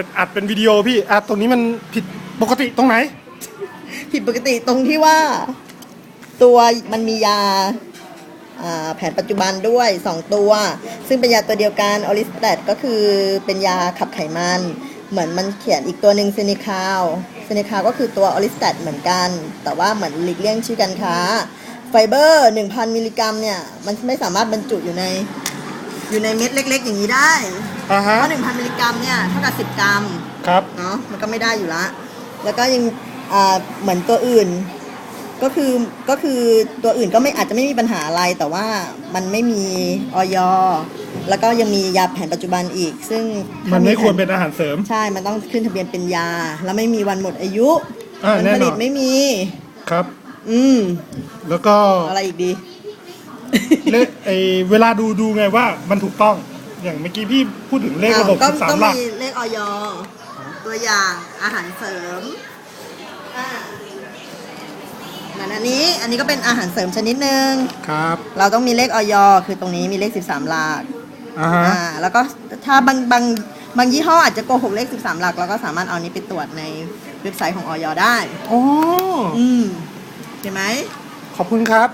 เป็นอัดเป็นวิดีโอพี่อัดตรงนี้มันผิดปกติตรงไหน ผิดปกติตรงที่ว่า ตัวมันมียาอ่าแผนปัจจุบันด้วย 2 ตัว ซึ่งเป็นยาตัวเดียวกันออริสแตดก็คือเป็นยาขับไขมัน เหมือนมันเขียนอีกตัวหนึ่งเซนิคาวเซนิคาวก็คือตัวออริสแตดเหมือนกัน แต่ว่าเหมือนหลีกเลี่ยงชื่อการค้าไฟเบอร์ 1,000 มิลลิกรัมเนี่ย มันไม่สามารถบรรจุอยู่ใน อยู่ในเม็ดเล็ก ๆ อย่างนี้ได้อ่าเพฮะราะ1,000มิลลิกรัมเนี่ยเท่ากับ10กรัม ครับเนาะมันก็ไม่ได้อยู่ละ แล้วก็ยังอ่าเหมือนตัวอื่น ก็คือก็คือตัวอื่นก็ไม่อาจจะไม่มีปัญหาอะไร แต่ว่ามันไม่มีออยแล้วก็ยังมียาแผนปัจจุบันอีก ซึ่งถ้ามันไม่ควรแผเป็นอาหารเสริม ใช่ มันต้องขึ้นทะเบียนเป็นยา แล้วไม่มีวันหมดอายุอ่าวัแน่นอนผลิตไม่มี ครับ อืม แล้วก็อะไรอีกดี เลขไอเวลาดูดูไงว่ามันถูกต้อง อย่างเมื่อกี้พี่พูดถึงเลขระบบก็สิบสาก็มหลัก มีเลขออยตัวอย่างอาหารเสริมอ่าเหมือนอันนี้ อันนี้ก็เป็นอาหารเสริมชนิดหนึ่งครับเราต้องมีเลขออยคือตรงนี้มีเลข 13 หลักอ่าฮะอ่าแล้วก็ถ้าบางบางบางยี่ห้ออาจจะโกหกเลข 13 หลักเราก็สามารถเอานี้ไปตรวจในเว็บไซต์ของออยได้อ๋ออืมเห็นไหมขอบคุณครับ